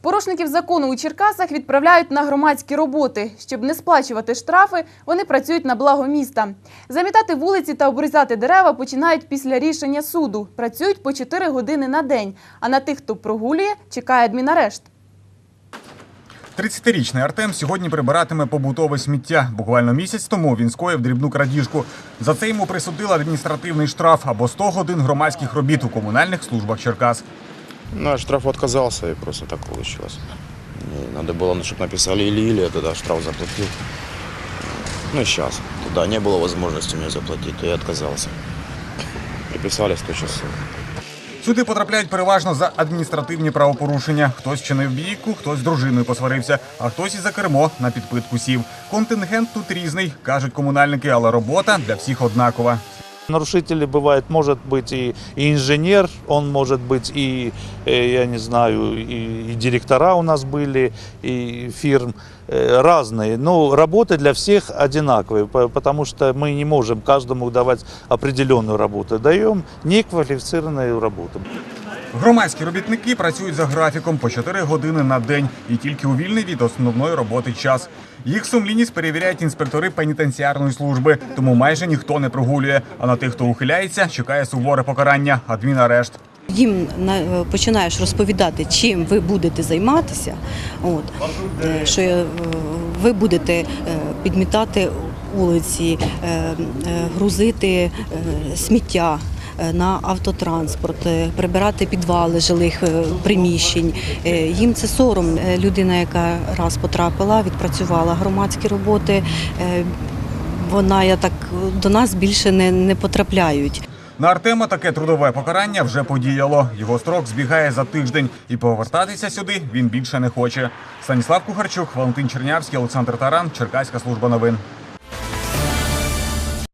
Порушників закону у Черкасах відправляють на громадські роботи. Щоб не сплачувати штрафи, вони працюють на благо міста. Замітати вулиці та обрізати дерева починають після рішення суду. Працюють по 4 години на день. А на тих, хто прогулює, чекає адмінарешт. 30-річний Артем сьогодні прибиратиме побутове сміття. Буквально місяць тому він скоїв дрібну крадіжку. За це йому присудили адміністративний штраф або 100 годин громадських робіт у комунальних службах Черкас. Ну, я штраф отказался, и просто так получилось. Мне надо было, чтобы написали или-или, я тогда штраф заплатил. Ну, сейчас. Тогда не было возможности мне заплатить, то я отказался. Приписали 100 часов. Сюди потрапляють переважно за адміністративні правопорушення. Хтось чинив бійку, хтось з дружиною посварився, а хтось і за кермо на підпитку сів. Контингент тут різний, кажуть комунальники, але робота для всіх однакова. Нарушители бывает, может быть и, и инженер, он может быть и, э, я не знаю, и, и директора у нас были, и фирм э, разные. Но работы для всех одинаковые, по- потому что мы не можем каждому давать определенную работу. Даем неквалифицированную работу. Громадські робітники працюють за графіком по 4 години на день і тільки у вільний від основної роботи час. Їх сумлінність перевіряють інспектори пенітенціарної служби, тому майже ніхто не прогулює. А на тих, хто ухиляється, чекає суворе покарання адмінарешт. Їм е, починаєш розповідати, чим ви будете займатися, от, е, що е, ви будете підмітати вулиці, грузити сміття. Е, На автотранспорт, е, прибирати підвали жилих е, приміщень. Їм це сором. Людина, яка раз потрапила, відпрацювала громадські роботи. Вона, я так до нас більше не, не потрапляють. На Артема таке трудове покарання вже подіяло. Його строк збігає за тиждень, і повертатися сюди він більше не хоче. Станіслав Кухарчук, Валентин Чернявський, Олександр Таран, Черкаська служба новин.